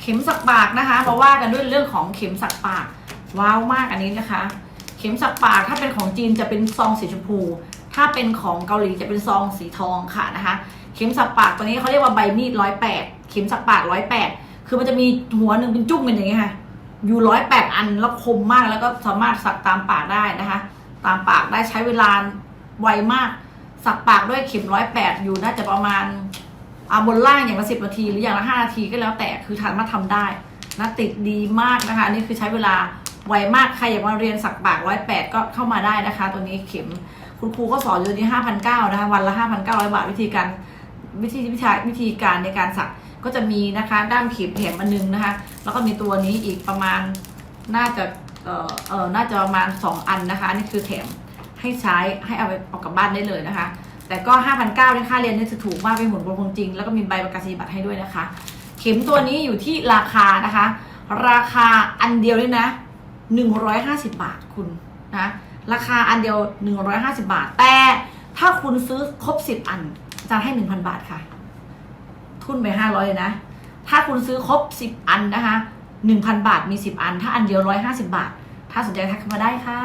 เข็มสักปากนะคะมาว่ากันด้วยเรื่องของเข็มสักปาก ว้าวมากอันนี้นะคะ เข็มสักปากถ้าเป็นของจีนจะเป็นซองสีชมพู ถ้าเป็นของเกาหลีจะเป็นซองสีทองค่ะนะคะ เข็มสักปากตัวนี้เขาเรียกว่าใบมีดร้อยแปดเข็มสักปากร้อยแปดคือมันจะมีหัวหนึ่งเป็นจุ้งเป็นอย่างเงี้ยค่ะ อยู่ร้อยแปดอันแล้วคมมากแล้วก็สามารถสักตามปากได้นะคะ ตามปากได้ใช้เวลาไวมาก สักปากด้วยเข็มร้อยแปดอยู่น่าจะประมาณ อาบนล่างอย่างละสิบนาทีหรืออย่างละห้านาทีก็แล้วแต่คือทานมาทำได้นะติดดีมากนะคะ อันนี้คือใช้เวลาไวมากใครอยากมาเรียนสักปากร้อยแปดก็เข้ามาได้นะคะ ตัวนี้เข็มคุณครูก็สอนอยู่ที่ห้าพันเก้านะคะวันละห้าพันเก้าร้อยบาทวิธีการวิธีวิธีวิธีการในการสักก็จะมีนะคะด้ามเข็มแถมอันนึงนะคะ แล้วก็มีตัวนี้อีกประมาณน่าจะเออเออน่าจะประมาณสองอันนะคะนี่คือแถมให้ใช้ให้เอาไปเอากลับบ้านได้เลยนะคะ แต่ก็ 5,900ที่ค่าเรียนนี่ถือถูกมากเป็นหมุนบนคงจริง แล้วก็มีใบประกาศนียบัตรให้ด้วยนะคะ เข็มตัวนี้อยู่ที่ราคานะคะ ราคาอันเดียวเลยนะ 150 บาทคุณนะราคาอันเดียว 150 บาท แต่ถ้าคุณซื้อครบ 10 อันอาจะให้ 1,000 บาทค่ะ ทุนไป 500เลยนะ ถ้าคุณซื้อครบ 10 อันนะคะ 1,000 บาทมี 10 อัน ถ้าอันเดียว 150 บาท ถ้าสนใจทักเข้ามาได้ค่ะ